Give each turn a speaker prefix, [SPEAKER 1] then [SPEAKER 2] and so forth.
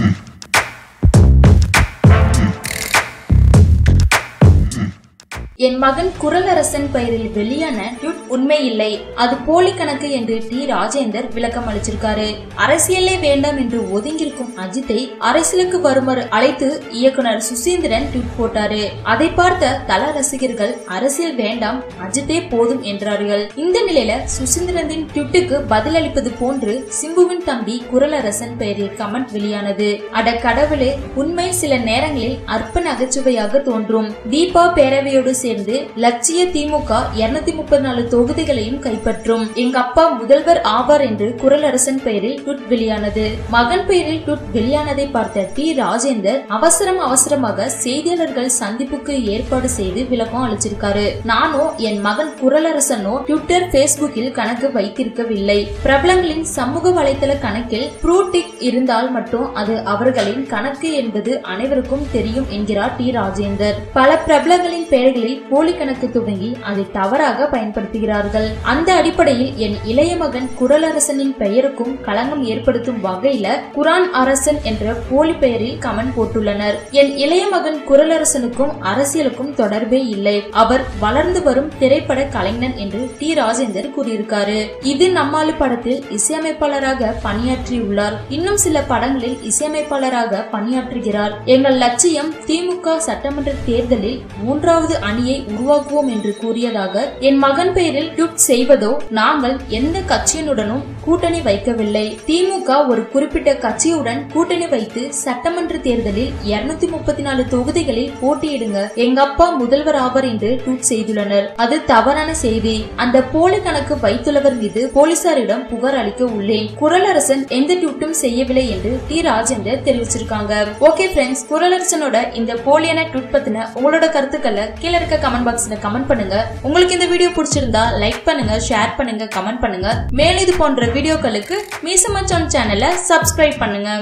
[SPEAKER 1] Listen. என் மகன் குரலரசன் பெயரில் வெளியான ட்விட் உண்மை இல்லை அது போலி கணக்கு என்று டி. ராஜேந்தர் விளக்கம் அளிச்சிருக்காரு. அரசியலே வேண்டாம் என்று ஒதுங்கியிருக்கும் அஜித்தை அரசியலுக்கு வருமாறு அழைத்து இயக்குனர் சுசீந்திரன் ட்வீட் போட்டாரு. அதை பார்த்த தல ரசிகர்கள் அரசியல் வேண்டாம் அஜித்தே போதும் என்றார்கள். இந்த நிலையில சுசீந்திரனின் ட்விட்டுக்கு பதிலளிப்பது போன்று சிம்புவின் தம்பி குரலரசன் பெயரில் கமெண்ட் வெளியானது. அட கடவுளே உண்மை சில நேரங்களில் அற்ப நகைச்சுவையாக தோன்றும். தீபா பேரவையோடு சேர்ந்து லட்சிய திமுக இருநூத்தி முப்பத்தி நாலு தொகுதிகளையும் கைப்பற்றும். எங்க அப்பா முதல்வர் ஆவார் என்று குரலரசன் பெயரில் ட்விட் வெளியானது. மகன் பெயரில் ட்விட் வெளியானதை பார்த்த டி. ராஜேந்தர் அவசரம் அவசரமாக செய்தியாளர்கள் சந்திப்புக்கு ஏற்பாடு செய்து விளக்கம் அளிச்சிருக்காரு. நானோ என் மகன் குரலரசனோ ட்விட்டர் பேஸ்புக்கில் கணக்கு வைத்திருக்கவில்லை. பிரபலங்களின் சமூக வலைதள கணக்கில் ப்ரூடிக் இருந்தால் மட்டும் அது அவர்களின் கணக்கு என்பது அனைவருக்கும் தெரியும் என்கிறார் டி. ராஜேந்தர். பல பிரபலங்களின் பெயர்களில் போலி கணக்கு துவங்கி அதை தவறாக பயன்படுத்துகிறார்கள். அந்த அடிப்படையில் என் இளைய மகன் குரலரசனின் பெயருக்கும் களங்கம் ஏற்படுத்தும் வகையில குரான் அரசன் என்ற போலி பெயரில் கமெண்ட் போட்டுள்ளனர். என் இளைய மகன் குரலரசனுக்கும் அரசியலுக்கும் தொடர்பே இல்லை. அவர் வளர்ந்து வரும் திரைப்பட கலைஞன் என்று டி. ராஜேந்தர் கூறியிருக்காரு. இது நம்மாலு படத்தில் இசையமைப்பாளராக பணியாற்றியுள்ளார். இன்னும் சில படங்களில் இசையமைப்பாளராக பணியாற்றுகிறார். எங்கள் லட்சியம் திமுக சட்டமன்ற தேர்தலில் மூன்றாவது அணியை கட்சியை உருவாக்குவோம் என்று கூறியதாக என் மகன் பெயரில் ட்வீட் செய்வதோ நாங்கள் எந்த கட்சியினுடனும் கூட்டணி வைக்கவில்லை. திமுக ஒரு குறிப்பிட்ட கட்சியுடன் கூட்டணி வைத்து சட்டமன்ற தேர்தலில் இருநூத்தி முப்பத்தி நாலு தொகுதிகளில் போட்டியிடுங்க. எங்க அப்பா முதல்வர் ஆவர் என்று ட்வீட் செய்துள்ளனர். அது தவறான செய்தி. அந்த போலி கணக்கு வைத்துள்ளவர் மீது போலீசாரிடம் புகார் அளிக்க உள்ளேன். குரலரசன் எந்த ட்வீட்டும் செய்யவில்லை என்று டி. ராஜேந்தர் தெரிவிச்சிருக்காங்க. ஓகே ஃப்ரெண்ட்ஸ் குரலரசனோட இந்த போலியான ட்வீட் பத்தின உங்களோட கருத்துக்களை கீழே இருக்க கமெண்ட் பாக்ஸ்ல கமெண்ட் பண்ணுங்க. உங்களுக்கு இந்த வீடியோ பிடிச்சிருந்தா லைக் பண்ணுங்க ஷேர் பண்ணுங்க கமெண்ட் பண்ணுங்க. மேலும் இது போன்ற வீடியோக்களுக்கு மீசமச்சான் சேனலை சப்ஸ்கிரைப் பண்ணுங்க.